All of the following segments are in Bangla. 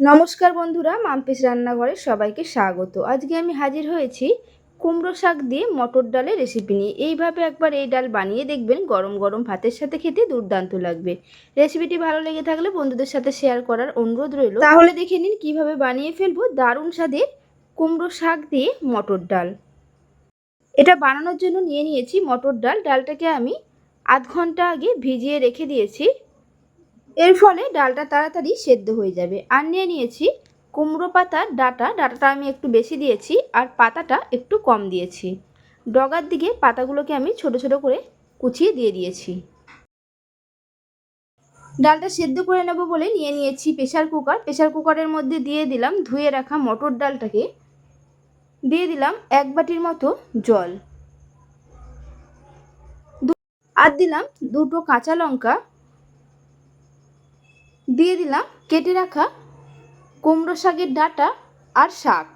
নমস্কার বন্ধুরা, মাম্পিস রান্নাঘরে সবাইকে স্বাগত। আজকে আমি হাজির হয়েছি কুমড়ো শাক দিয়ে মটর ডালের রেসিপি নিয়ে। এইভাবে একবার এই ডাল বানিয়ে দেখবেন, গরম গরম ভাতের সাথে খেতে দুর্দান্ত লাগবে। রেসিপিটি ভালো লেগে থাকলে বন্ধুদের সাথে শেয়ার করার অনুরোধ রইল। তাহলে দেখে নিন কীভাবে বানিয়ে ফেলব দারুণ স্বাদের কুমড়ো শাক দিয়ে মটর ডাল। এটা বানানোর জন্য নিয়ে নিয়েছি মটর ডাল। ডালটাকে আমি আধ ঘণ্টা আগে ভিজিয়ে রেখে দিয়েছি। এর ফলে ডালটা তাড়াতাড়ি সেদ্ধ হয়ে যাবে। আর নিয়ে নিয়েছি কুমড়ো পাতার ডাটা। ডাটাটা আমি একটু বেশি দিয়েছি আর পাতাটা একটু কম দিয়েছি। ডগার দিকে পাতাগুলোকে আমি ছোট ছোট করে কুচিয়ে দিয়ে দিয়েছি। ডালটা সেদ্ধ করে নেব বলে নিয়ে নিয়েছি প্রেশার কুকার। প্রেশার কুকারের মধ্যে দিয়ে দিলাম ধুয়ে রাখা মটর ডালটাকে। দিয়ে দিলাম এক বাটির মতো জল। আর দিলাম দুটো কাঁচা লঙ্কা। দিয়ে দিলাম, কেটে রাখা কুমড়ো শাকের ডাঁটা আর শাক।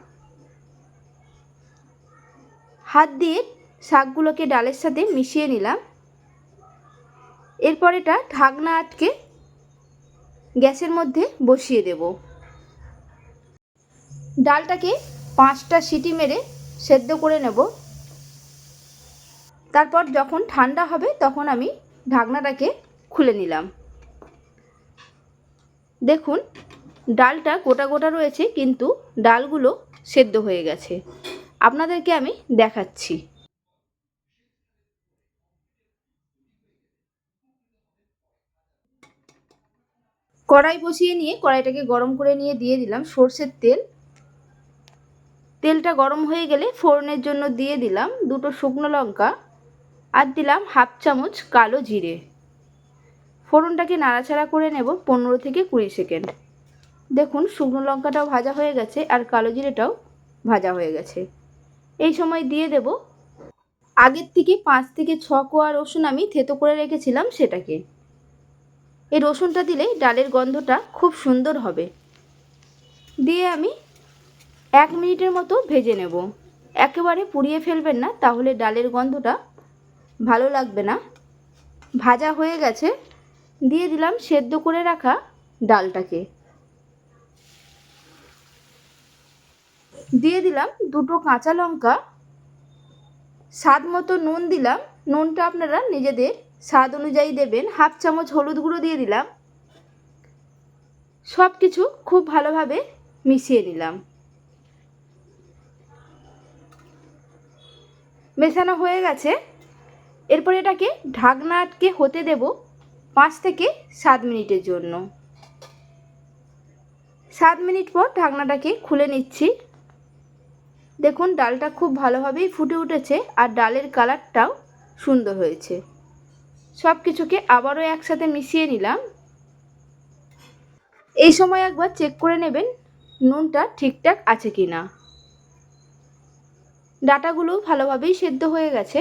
হাত দিয়ে শাকগুলোকে ডালের সাথে মিশিয়ে নিলাম। এরপর এটা ঢাকনা আটকে গ্যাসের মধ্যে বসিয়ে দেব। ডালটাকে পাঁচটা সিটি মেরে সেদ্ধ করে নেব। তারপর যখন ঠান্ডা হবে তখন আমি ঢাকনাটাকে খুলে নিলাম। দেখুন, ডালটা গোটা গোটা রয়েছে, কিন্তু ডালগুলো সেদ্ধ হয়ে গেছে। আপনাদেরকে আমি দেখাচ্ছি। কড়াই বসিয়ে নিয়ে কড়াইটাকে গরম করে নিয়ে দিয়ে দিলাম সর্ষের তেল। তেলটা গরম হয়ে গেলে ফোড়নের জন্য দিয়ে দিলাম দুটো শুকনো লঙ্কা আর দিলাম হাফ চামচ কালো জিরে। ফোড়নটাকে নাড়াচাড়া করে নেব পনেরো থেকে কুড়ি সেকেন্ড। দেখুন, শুকনো লঙ্কাটাও ভাজা হয়ে গেছে আর কালো জিরেটাও ভাজা হয়ে গেছে। এই সময় দিয়ে দেব, আগের থেকে পাঁচ থেকে ছ কোয়া রসুন আমি থেতো করে রেখেছিলাম সেটাকে। এই রসুনটা দিলে ডালের গন্ধটা খুব সুন্দর হবে। দিয়ে আমি এক মিনিটের মতো ভেজে নেব। একেবারে পুড়িয়ে ফেলবেন না, তাহলে ডালের গন্ধটা ভালো লাগবে না। ভাজা হয়ে গেছে দিয়ে দিলাম সেদ্ধ করে রাখা ডালটাকে। দিয়ে দিলাম দুটো কাঁচা লঙ্কা। স্বাদ মতো নুন দিলাম। নুনটা আপনারা নিজেদের স্বাদ অনুযায়ী দেবেন। হাফ চামচ হলুদ গুঁড়ো দিয়ে দিলাম। সব কিছু খুব ভালোভাবে মিশিয়ে নিলাম। মেশানো হয়ে গেছে। এরপর এটাকে ঢাকনা আটকে হতে দেব। পাঁচ থেকে সাত মিনিটের জন্য। সাত মিনিট পর ঢাকনাটাকে খুলে নিচ্ছি। দেখুন, ডালটা খুব ভালোভাবেই ফুটে উঠেছে আর ডালের কালারটাও সুন্দর হয়েছে। সব কিছুকে আবারও একসাথে মিশিয়ে নিলাম। এই সময় একবার চেক করে নেবেন নুনটা ঠিকঠাক আছে কি না ডাটাগুলো ভালোভাবেই সেদ্ধ হয়ে গেছে।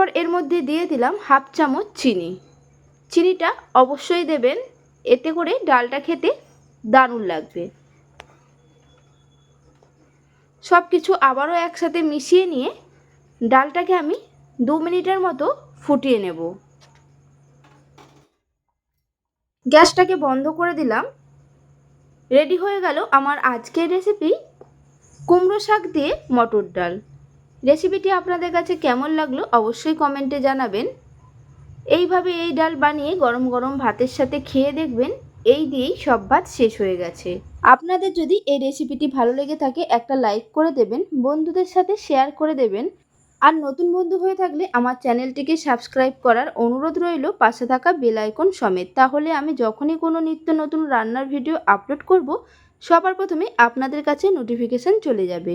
এরপর এর মধ্যে দিয়ে দিলাম হাফ চামচ চিনি। চিনিটা অবশ্যই দেবেন, এতে করে ডালটা খেতে দারুণ লাগবে। সব কিছু আবারও একসাথে মিশিয়ে নিয়ে ডালটাকে আমি দু মিনিটের মতো ফুটিয়ে নেব। গ্যাসটাকে বন্ধ করে দিলাম। রেডি হয়ে গেল আমার আজকের রেসিপি কুমড়ো শাক দিয়ে মটর ডাল। রেসিপিটি আপনাদের কাছে কেমন লাগল অবশ্যই কমেন্টে জানাবেন। এইভাবে এই ডাল বানিয়ে গরম গরম ভাতের সাথে খেয়ে দেখবেন, এই দিয়েই সব ভাত শেষ হয়ে গেছে। আপনাদের যদি এই রেসিপিটি ভালো লেগে থাকে, একটা লাইক করে দেবেন, বন্ধুদের সাথে শেয়ার করে দেবেন। আর নতুন বন্ধু হয়ে থাকলে আমার চ্যানেলটিকে সাবস্ক্রাইব করার অনুরোধ রইল, পাশে থাকা বেল আইকন সমেত। তাহলে আমি যখনই কোনো নিত্য নতুন রান্নার ভিডিও আপলোড করব, সবার প্রথমে আপনাদের কাছে নোটিফিকেশান চলে যাবে।